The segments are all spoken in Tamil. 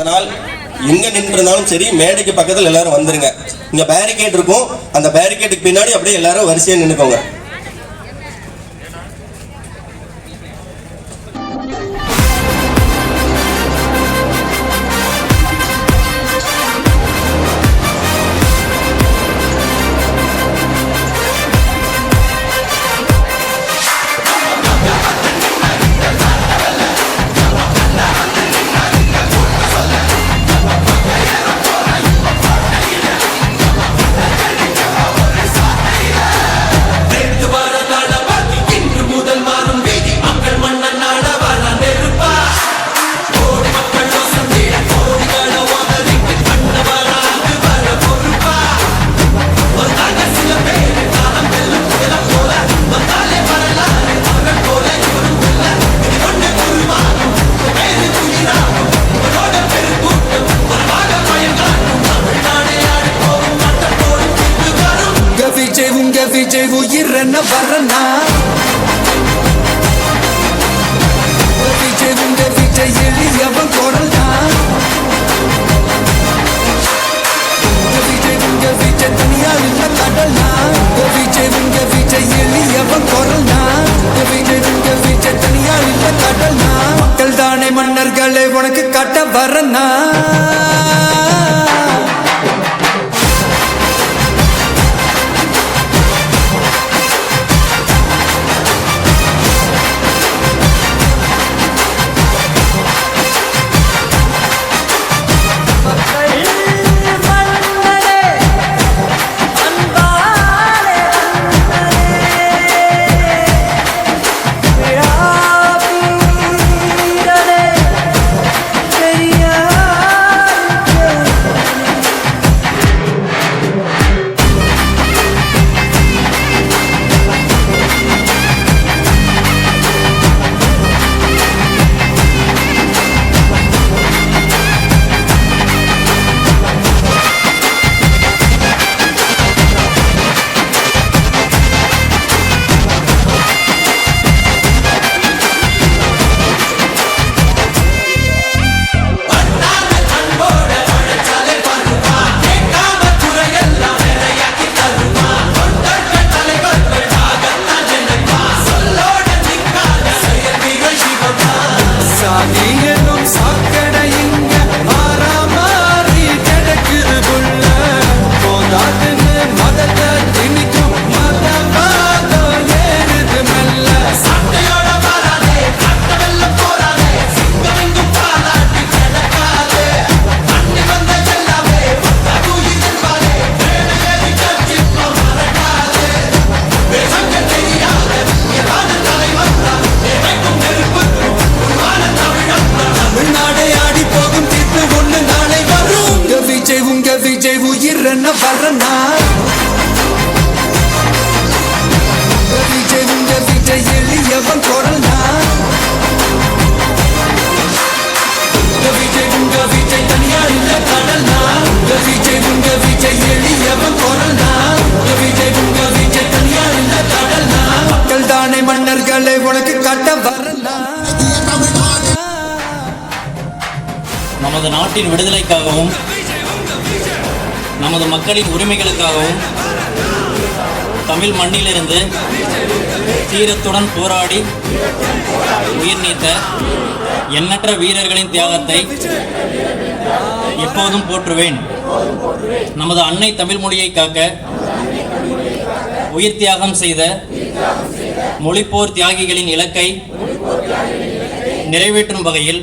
அதனால் எங்க நின்றுருந்தாலும் சரி மேடைக்கு பக்கத்தில் எல்லாரும் வந்துருங்க. இங்க பேரிகேட் இருக்கும். அந்த பேரிகேட்டுக்கு பின்னாடி அப்படியே எல்லாரும் வரிசையா நின்னுக்கோங்க. வரனா நமது நாட்டின் விடுதலைக்காகவும் நமது மக்களின் உரிமைகளுக்காகவும் தமிழ் மண்ணிலிருந்து தீரத்துடன் போராடி உயிர் நீத்த எண்ணற்ற வீரர்களின் தியாகத்தை எப்போதும் போற்றுவேன். நமது அன்னை தமிழ் மொழியை காக்க உயிர் தியாகம் செய்த மொழிப்போர் தியாகிகளின் இலக்கை நிறைவேற்றும் வகையில்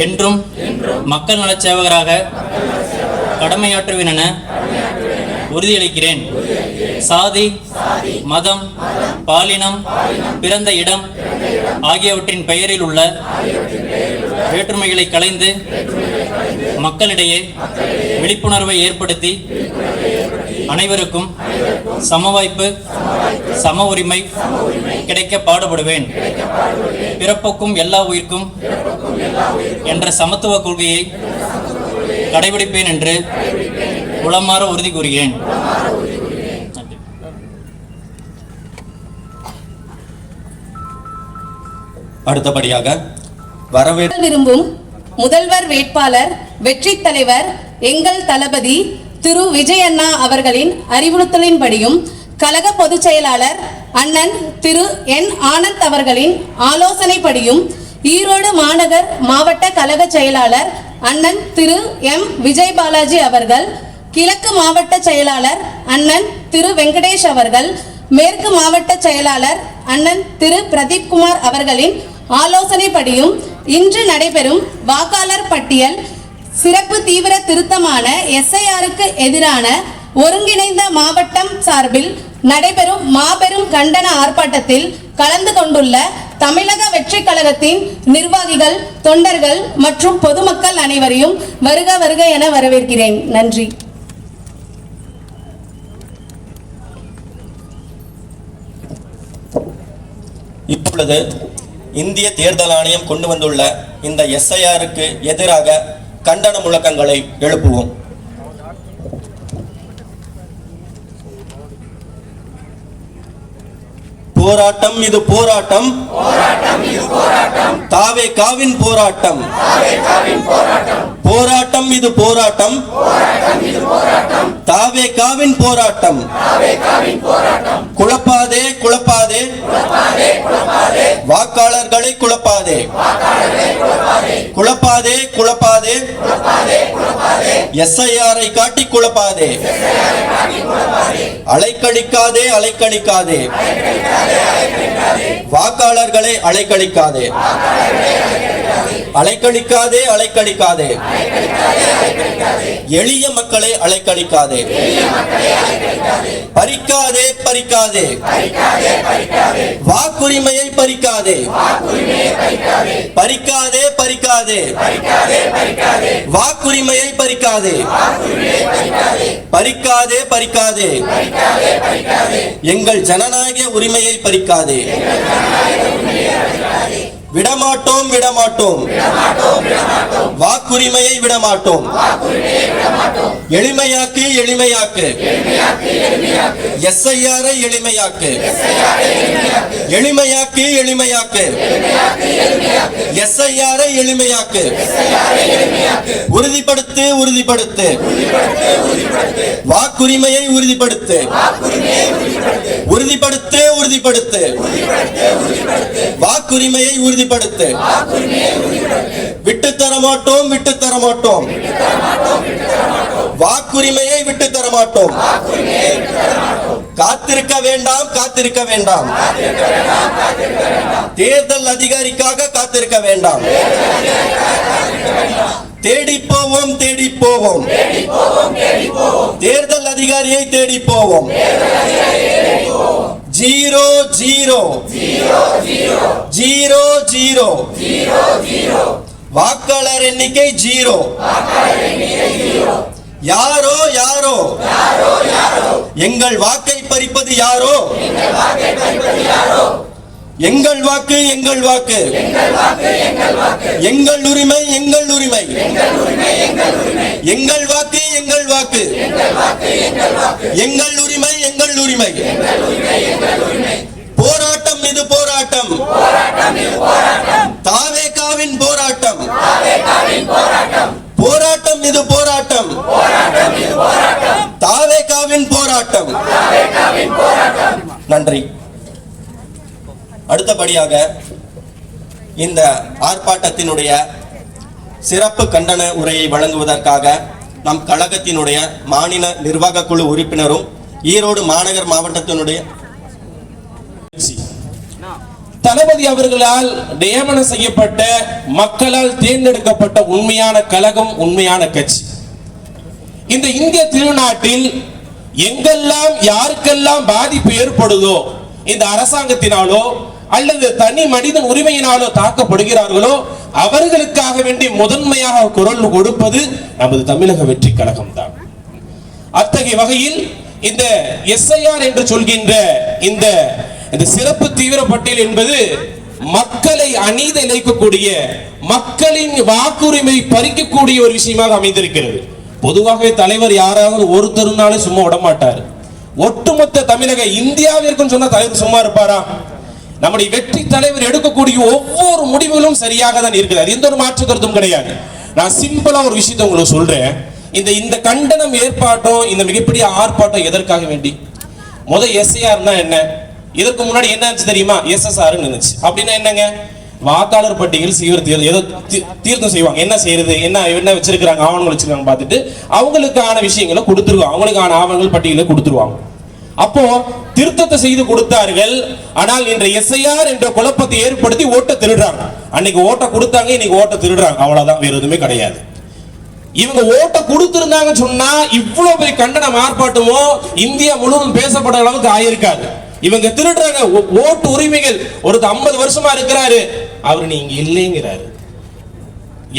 என்றும் மக்கள் நலச் சேவகராக கடமையாற்றுவேன் என உறுதியளிக்கிறேன். சாதி மதம் பாலினம் பிறந்த இடம் ஆகியவற்றின் பெயரில் உள்ள வேற்றுமைகளை களைந்து மக்களிடையே விழிப்புணர்வை ஏற்படுத்தி அனைவருக்கும் சமவாய்ப்பு சம உரிமை கிடைக்க பாடுபடுவேன். பிறப்புக்கும் எல்லா உயிர்க்கும் என்ற சமத்துவ கொள்கையை கடைபிடிப்பேன் என்று உளமாற உறுதி கூறுகிறேன். அடுத்தபடியாக வரவே விரும்பும் முதல்வர் வேட்பாளர் வெற்றி தலைவர் எங்கள் தளபதி திரு. விஜய் அண்ணா அவர்களின் அறிவுறுத்தலின்படியும் கழக பொதுச் செயலாளர் அண்ணன் திரு என் ஆனந்த் அவர்களின் ஆலோசனைப்படியும் ஈரோடு மாநகர் மாவட்ட கழக செயலாளர் அண்ணன் திரு எம் விஜய் பாலாஜி அவர்கள் கிழக்கு மாவட்ட செயலாளர் அண்ணன் திரு வெங்கடேஷ் அவர்கள் மேற்கு மாவட்ட செயலாளர் அண்ணன் திரு பிரதீப் குமார் அவர்களின் ஆலோசனைப்படியும் இன்று நடைபெறும் வாக்காளர் பட்டியல் சிறப்பு தீவிர திருத்தமான எஸ்ஐஆருக்கு எதிரான ஒருங்கிணைந்த மாவட்டம் சார்பில் நடைபெறும் மாபெரும் கண்டன ஆர்ப்பாட்டத்தில் கலந்து கொண்டுள்ள தமிழக வெற்றி கழகத்தின் நிர்வாகிகள் தொண்டர்கள் மற்றும் பொதுமக்கள் அனைவரையும் வருக வருக என வரவேற்கிறேன். நன்றி. இப்பொழுது இந்திய தேர்தல் ஆணையம் கொண்டு வந்துள்ள இந்த எஸ்ஐஆருக்கு எதிராக கண்டன முழக்கங்களை எழுப்புவோம். போராட்டம் இது போராட்டம். தாவே காவின் போராட்டம். போராட்டம். இது போராட்டம். தாவே காவின் போராட்டம். குழப்பாதே குழப்பாதே. வாக்காளர்களை குழப்பாதே. குழப்பாதே குழப்பாதே. எஸ்ஐஆரை காட்டி குழப்பாதே. அலைக்கழிக்காதே அலைக்கழிக்காதே. வாக்காளர்களை அலைக்கழிக்காதே. அலைக்கழிக்காதே அலைக்கழிக்காதே. எளிய மக்களை அலைக்கழிக்காதே. பறிக்காதே பறிக்காதே. வாக்குரிமையை பறிக்காதே. பறிக்காதே பறிக்காதே. வாக்குரிமையை பறிக்காதே. பறிக்காதே பறிக்காதே. எங்கள் ஜனநாயக உரிமையை பறிக்காதே. விடமாட்டோம் விடமாட்டோம். வாக்குரிமையை விடமாட்டோம். எளிமையாக்கு எளிமையாக்கு. எஸ்ஐஆரை எளிமையாக்கு. எளிமையாக்கு எளிமையாக்கு. எஸ்ஐஆரை எளிமையாக்கு. உறுதிப்படுத்து உறுதிப்படுத்து. வாக்குரிமையை உறுதிப்படுத்து. உறுதிப்படுத்து உறுதிப்படுத்து. வாக்குரிமையை உறுதிப்படுத்து. விட்டு தர மாட்டோம் விட்டு தர மாட்டோம். வாக்குரிமையை விட்டு தர மாட்டோம். காத்திருக்க வேண்டாம் காத்திருக்க வேண்டாம். தேர்தல் அதிகாரிக்காக காத்திருக்க வேண்டாம். தேடி போவோம் தேடி போவோம். தேர்தல் அதிகாரியை தேடி போவோம். Zero zero. Zero zero. வாக்காளர் எண்ணிக்கை ஜீரோ. யாரோ யாரோ. எங்கள் வாக்கை பறிப்பது யாரோ? எங்கள் வாக்கு எங்கள் வாக்கு. எங்கள் உரிமை எங்கள் உரிமை. எங்கள் வாக்கு எங்கள் வாக்கு. எங்கள் உரிமை எங்கள் உரிமை. போராட்டம் இது போராட்டம். தாவேகாவின் போராட்டம். போராட்டம் இது போராட்டம். தாவேகாவின் போராட்டம். நன்றி. அடுத்தபடியாக இந்த ஆர்ப்பாட்டத்தினுடைய சிறப்பு கண்டன உரையை வழங்குவதற்காக நம் கழகத்தினுடைய மாநில நிர்வாக குழு உறுப்பினரும் ஈரோடு மாநகர் மாவட்டத்தினுடைய தளபதி அவர்களால் நியமனம் செய்யப்பட்ட மக்களால் தேர்ந்தெடுக்கப்பட்ட உண்மையான கழகம் உண்மையான கட்சி. இந்த இந்திய திருநாட்டில் எங்கெல்லாம் யாருக்கெல்லாம் பாதிப்பு ஏற்படுதோ இந்த அரசாங்கத்தினாலோ அல்லது தனி மனித உரிமையினாலோ தாக்கப்படுகிறார்களோ அவர்களுக்காக வேண்டி முதன்மையாக குரல் கொடுப்பது நமது தமிழக வெற்றி கழகம் தான். அத்தகைய வகையில் இந்த எஸ்ஐஆர் என்று சொல்கின்ற இந்த இந்த சிறப்பு தீவிர பட்டியல் என்பது மக்களை அநீத இணைக்கக்கூடிய மக்களின் வாக்குரிமை பறிக்கக்கூடிய ஒரு விஷயமாக அமைந்திருக்கிறது. பொதுவாகவே தலைவர் யாராவது ஒருத்தருனாலே சும்மா விட மாட்டார் ஒட்டுமொத்த தமிழக இந்தியாவிற்கும் சொன்ன தலைவர் சும்மா இருப்பாரா? நம்முடைய வெற்றி தலைவர் எடுக்கக்கூடிய ஒவ்வொரு முடிவுகளும் சரியாக தான் இருக்குது. அது எந்த ஒரு மாற்று கருத்தும் கிடையாது. நான் சிம்பிளா ஒரு விஷயத்தை உங்களுக்கு சொல்றேன். இந்த இந்த கண்டனம் ஏற்பாட்டம் இந்த மிகப்பெரிய ஆர்ப்பாட்டம் எதற்காக வேண்டி? முத எஸ்ஐஆர்னா என்ன? இதற்கு முன்னாடி என்ன இருந்துச்சு தெரியுமா? எஸ்எஸ்ஆர் இருந்துச்சு. அப்படின்னா என்னங்க? வாக்காளர் பட்டியல் சீவிர ஏதோ தீ- தீர்த்தம் செய்வாங்க. என்ன செய்யறது? என்ன என்ன வச்சிருக்காங்க ஆவணங்கள் வச்சிருக்காங்க பார்த்துட்டு அவங்களுக்கான விஷயங்களை கொடுத்துருவாங்க. அவங்களுக்கான ஆவணங்கள் பட்டியலை கொடுத்துருவாங்க. அப்போ திருத்தத்தை செய்து கொடுத்தார்கள். ஆனால் இன்று எஸ்ஐஆர் என்ற குழப்பத்தை ஏற்படுத்தி ஓட்டை திருடுறாங்க. அன்னைக்கு ஓட்டை கொடுத்தாங்க இன்னைக்கு ஓட்டை திருடுறாங்க. அவ்வளவுதான் வேற எதுவுமே கிடையாது. இவங்க ஓட்டை கொடுத்திருந்தாங்கன்னு சொன்னா இவ்வளவு பெரிய கண்டன ஆர்ப்பாட்டமோ இந்தியா முழுவதும் பேசப்பட அளவுக்கு ஆயிருக்காது. இவங்க திருடுறாங்க ஓட்டு உரிமைகள். ஒருத்தர் ஐம்பது வருஷமா இருக்கிறாரு. அவர் நீங்க இல்லைங்கிறாரு.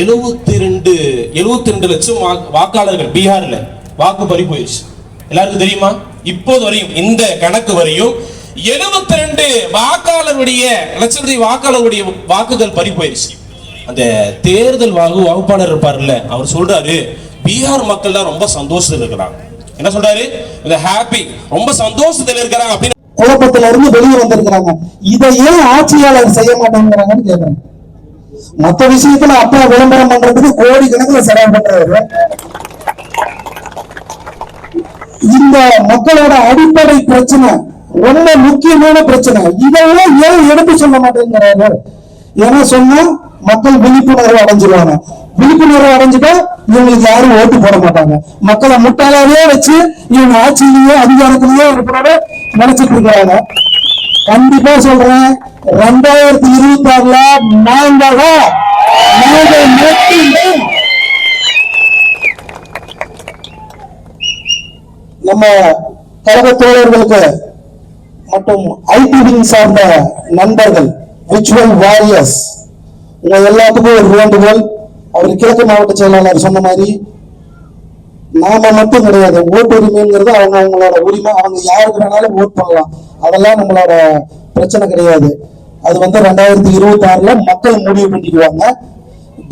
எழுபத்தி ரெண்டு எழுபத்தி ரெண்டு லட்சம் வாக்காளர்கள் பீகார்ல வாக்கு பறி போயிடுச்சு எல்லாருக்கும் தெரியுமா? இப்போது வரையும் இந்த கணக்கு வரையும் எழுபத்தி ரெண்டு வாக்காளருடைய லட்சத்தி வாக்காளருடைய வாக்குகள் பறி போயிடுச்சு அந்த தேர்தல் வாகு வகுப்பாளர் இருப்பார்ல அவர் சொல்றாரு பீகார் மக்கள் தான் ரொம்ப சந்தோஷத்துல இருக்கிறாங்க. என்ன சொல்றாரு? இந்த ஹாப்பி ரொம்ப சந்தோஷத்துல இருக்கிறாங்க அப்படின்னு. குழப்பத்துல இருந்து வெளியே வந்திருக்கிறாங்க. இதை ஏன் ஆட்சியாளர் செய்ய மாட்டேங்கிறாங்கன்னு கேக்குறேன். மத்த விஷயத்துல அப்பா விளம்பரம் பண்றதுக்கு கோடி கணக்குல செலவு பண்றாரு இந்த மக்களோட அடிப்படை பிரச்சனை ரொம்ப முக்கியமான பிரச்சனை. இதெல்லாம் ஏன் எடுத்து சொல்ல மாட்டேங்கிறாரு? ஏன்னா சொன்னா மக்கள் விழிப்புணர்வு அடைஞ்சிருவாங்க. விழிப்புணர்வு அடைஞ்சிட்டா இவங்களுக்கு யாரும் ஓட்டு போட மாட்டாங்க. மக்களை முட்டாளாவே வச்சு இவங்க ஆட்சியிலேயே அதிகாரத்திலேயே இருக்கிறத நினைச்சிட்டு இருக்கிறாங்க. கண்டிப்பா சொல்றேன் ரெண்டாயிரத்தி இருபத்தி ஆறுல நாங்கதான் தான். நாங்க மட்டும்தான் நம்ம கழக தோழர்களுக்கு மற்றும் ஐடி சார்ந்த நண்பர்கள் விர்ச்சுவல் வாரியர்ஸ் உங்க எல்லாத்துக்கும் ஒரு வேண்டுகோள். அவர் கிழக்கு மாவட்ட செயலாளர் சொன்ன மாதிரி நாம மட்டும் கிடையாது ஓட்டுரிமைங்கிறது அவங்க அவங்களோட உரிமை. அவங்க யாருக்கு வேணாலும் ஓட் பண்ணலாம். அதெல்லாம் நம்மளோட பிரச்சனை கிடையாது. அது வந்து ரெண்டாயிரத்தி இருபத்தி ஆறுல மக்கள் முடிவு பண்ணிக்குவாங்க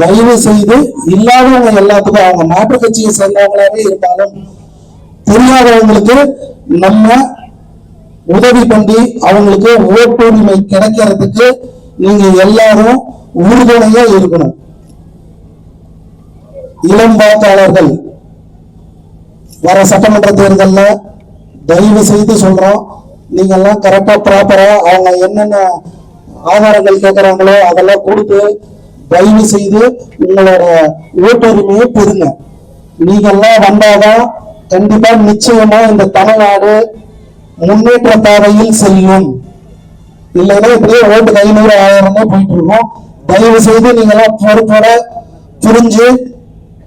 தயவு செய்து இல்லாதவங்க எல்லாத்துக்கும் அவங்க மாற்றுக் கட்சியை சேர்ந்தவங்களாவே இருந்தாலும் தெரியாதவங்களுக்கு நம்ம உதவி பண்ணி அவங்களுக்கு ஓட்டுரிமை கிடைக்கிறதுக்கு நீங்க எல்லாரும் உறுதுணையா இருக்கணும். இளம் வாக்காளர்கள் வர சட்டமன்ற தேர்தலில் தயவு செய்து சொல்றோம். நீங்க எல்லாம் கரெக்டா ப்ராப்பரா அவங்க என்னென்ன ஆதாரங்கள் கேட்கறாங்களோ அதெல்லாம் கொடுத்து தயவு செய்து உங்களோட ஓட்டுரிமையை பெறுங்க. நீங்க எல்லாம் வந்தாதான் கண்டிப்பா நிச்சயமா இந்த தமிழ்நாடு முன்னேற்ற பாதையில் செல்லும். இல்லைன்னா இப்படியே ஓட்டு ஐநூறு ஆயிரம் தான் போயிட்டு இருக்கோம். தயவு செய்து நீங்க எல்லாம் பொறுப்போட புரிஞ்சு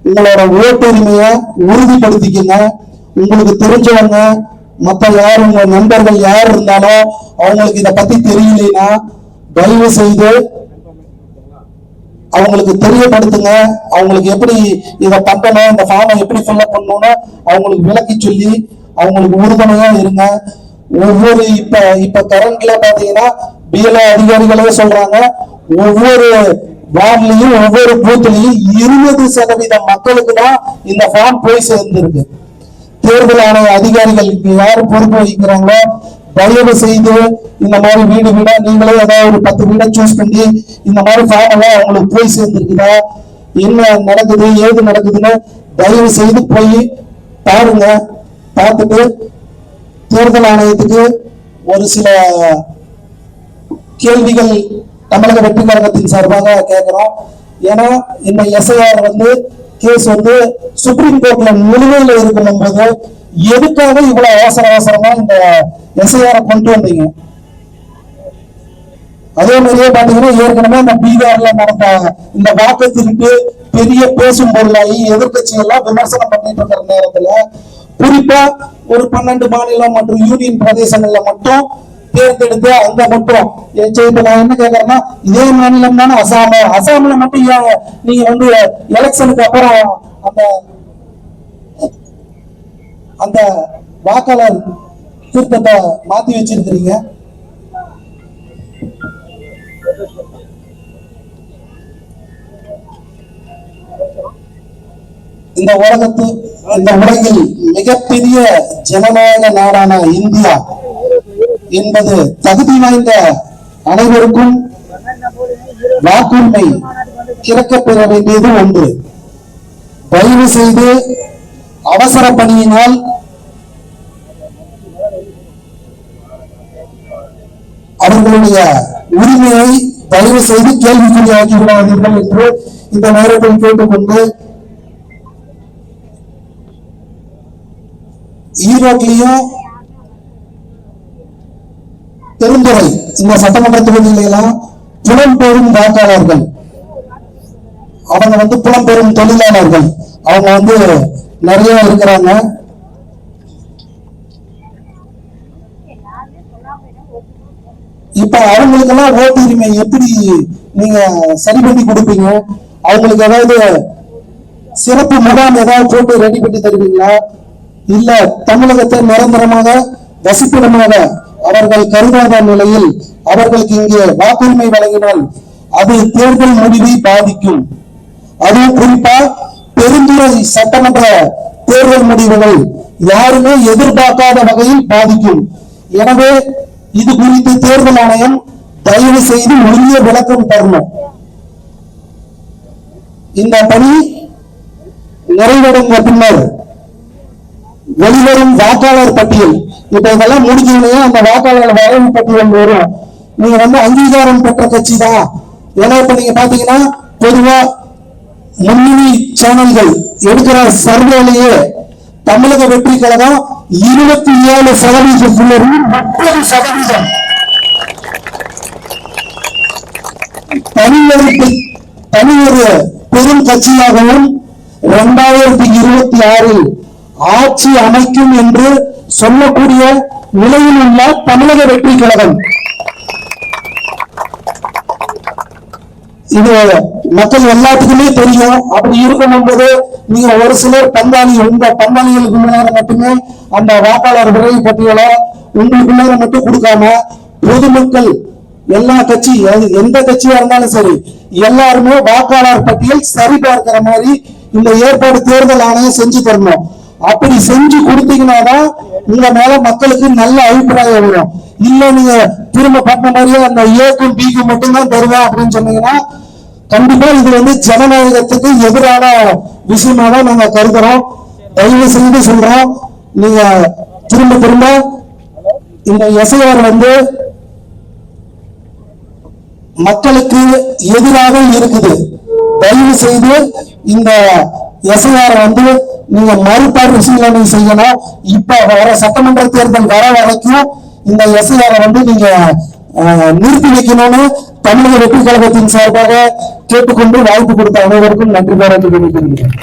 உங்களோட ஓட்டுரிமையை உறுதிப்படுத்திக்கங்க. உங்களுக்கு தெரிஞ்சவங்க மத்த யார் உங்க நண்பர்கள் யார் இருந்தாலும் அவங்களுக்கு இதை பத்தி தெரியலைன்னா தயவு செய்து அவங்களுக்கு தெரியப்படுத்துங்க. அவங்களுக்கு எப்படி இதை பண்ணணும் இந்த ஃபார்மை எப்படி ஃபில்அப் பண்ணணும்னு அவங்களுக்கு விளக்கி சொல்லி அவங்களுக்கு உறுதுணையா இருங்க. ஒவ்வொரு இப்ப இப்ப கரண்ட்ல பாத்தீங்கன்னா பிஎல்ஓ அதிகாரிகளே சொல்றாங்க. ஒவ்வொரு வார்ட்லயும் ஒவ்வொரு பூத்லயும் இருபது சதவீத மக்களுக்கு தான் இந்த ஃபார்ம் போய் சேர்ந்திருக்கு. தேர்தல் ஆணைய அதிகாரிகளுக்கு யார் பொறுப்பு வகிக்கிறாங்களோ தயவு செய்து இந்த மாதிரி வீடு வீடா நீங்களே ஏதாவது ஒரு பத்து வீடை சூஸ் பண்ணி இந்த மாதிரி ஃபார்ம் எல்லாம் அவங்களுக்கு போய் சேர்ந்துருக்குதா? என்ன நடக்குது? ஏது நடக்குதுன்னு தயவு செய்து போய் பாருங்க. பார்த்துட்டு தேர்தல் ஆணையத்துக்கு ஒரு சில கேள்விகள் தமிழக வெற்றி கழகத்தின் சார்பாக கேட்கிறோம். ஏன்னா இந்த எஸ்ஐஆர் வந்து கேஸ் வந்து சுப்ரீம் கோர்ட்ல நிலுவையில் இருக்கும் போது எதுக்காக இவ்வளவு அவசர அவசரமா இந்த எஸ்ஐஆரை கொண்டு வந்தீங்க? அதே மாதிரியே பாத்தீங்கன்னா ஏற்கனவே இந்த பீகார்ல நடந்த இந்த வாக்கு திருட்டு பெரிய பேசும் பொருளாகி எதிர்கட்சி எல்லாம் விமர்சனம் பண்ணிட்டு இருக்கிற நேரத்துல குறிப்பா ஒரு பன்னெண்டு மாநிலம் மற்றும் யூனியன் பிரதேசங்கள்ல மட்டும் தேர்ந்தெடுத்து அங்க மட்டும் நான் என்ன கேக்குறேன்னா இதே மாநிலம் தானே அசாம். அசாம்ல மட்டும் நீங்க வந்து எலெக்ஷனுக்கு அப்புறம் அந்த அந்த வாக்காளர் திருத்தத்தை மாத்தி வச்சிருக்கிறீங்க. இந்த உலகத்து இந்த உலகில் மிகப்பெரிய ஜனநாயக நாடான இந்தியா என்பது தகுதி வாய்ந்த அனைவருக்கும் வாக்குரிமை கிடைக்கப்பெற வேண்டியது ஒன்று. தயவு செய்து அவசர பணியினால் அவர்களுடைய உரிமையை தயவு செய்து கேள்விக்குறி ஆக்கிவிடாதீர்கள் என்று இந்த நேரத்தில் கேட்டுக்கொண்டு ஈரோட்லயும் பெருந்துறை இந்த சட்டமன்ற தொகுதியில புலம்பெறும் வாக்காளர்கள். அவங்க வந்து புலம்பெறும் தொழிலாளர்கள். அவங்க வந்து நிறைய இருக்கிறாங்க. இப்ப அவங்களுக்கெல்லாம் ஓட்டு எப்படி நீங்க சரி பண்ணி கொடுப்பீங்க? அவங்களுக்கு ஏதாவது சிறப்பு முகாம் ஏதாவது போட்டு ரெடி பண்ணி தருவீங்களா? இல்ல தமிழகத்தை நிரந்தரமாக வசிப்பிடமாக அவர்கள் கருதாத நிலையில் அவர்களுக்கு இங்கே வாக்குரிமை வழங்கினால் அது தேர்தல் முடிவை பாதிக்கும். அதுவும் குறிப்பா பெருந்துறை சட்டமன்ற தேர்தல் முடிவுகள் யாருமே எதிர்பார்க்காத வகையில் பாதிக்கும். எனவே இது குறித்து தேர்தல் ஆணையம் தயவு செய்து உரிய விளக்கம் தரணும். இந்த பணி நிறைவடைந்த பின்னர் வெளிவரும் வாக்காளர் பட்டியல். இப்ப இதெல்லாம் முடிஞ்சோடனே அந்த வாக்காளர் வரைவு பட்டியல் வரும். நீங்க வந்து அங்கீகாரம் பெற்ற கட்சி தான். ஏன்னா இப்ப நீங்க பாத்தீங்கன்னா பொதுவா முன்னணி சேனல்கள் எடுக்கிற சர்வேலையே. தமிழக வெற்றி கழகம் இருபத்தி ஏழு சதவீதத்திலிருந்து முப்பது சதவீதம். தனி தனியொரு தனி ஒரு பெரும் கட்சியாகவும் இரண்டாயிரத்தி இருபத்தி ஆறில் ஆட்சி அமைக்கும் என்று சொல்லக்கூடிய நிலையில் உள்ள தமிழக வெற்றி கழகம். இது மக்கள் எல்லாத்துக்குமே தெரியும். அப்படி இருக்கணும் போது நீங்க ஒரு சிலர் பங்காளி உங்க பங்காளிகளுக்கு முன்னாடி மட்டுமே அந்த வாக்காளர் விரைவு பட்டியலை உங்களுக்குள்ளார மட்டும் கொடுக்காம பொதுமக்கள் எல்லா கட்சி எந்த கட்சியா இருந்தாலும் சரி எல்லாருமே வாக்காளர் பட்டியல் சரி பார்க்கிற மாதிரி இந்த ஏற்பாடு தேர்தல் ஆணையம் செஞ்சு தரணும். அப்படி செஞ்சு கொடுத்தீங்கன்னா தான் உங்க மேல மக்களுக்கு நல்ல அபிப்பிராயம் வரும். இல்ல நீங்க திரும்ப பண்ண மாதிரியே அந்த ஏக்கும் பிக்கும் மட்டும்தான் தருவேன் அப்படின்னு சொன்னீங்கன்னா கண்டிப்பா இது வந்து ஜனநாயகத்துக்கு எதிரான விஷயமா தான் நாங்க கருதுறோம். தயவு செய்து சொல்றோம். நீங்க திரும்ப திரும்ப இந்த எஸ்ஐஆர் வந்து மக்களுக்கு எதிராக இருக்குது. தயவு செய்து இந்த எஸ்ஐஆர் வந்து நீங்க மறுபரிசீலனை செய்யணும். இப்ப வர சட்டமன்ற தேர்தல் வர வரைக்கும் இந்த எஸ்ஐஆர் வந்து நீங்க நிறுத்தி வைக்கணும்னு தமிழக வெற்றி கழகத்தின் சார்பாக கேட்டுக்கொண்டு வாய்ப்பு கொடுத்த அனைவருக்கும் நன்றி பாராட்டு தெரிவிக்கிறேன்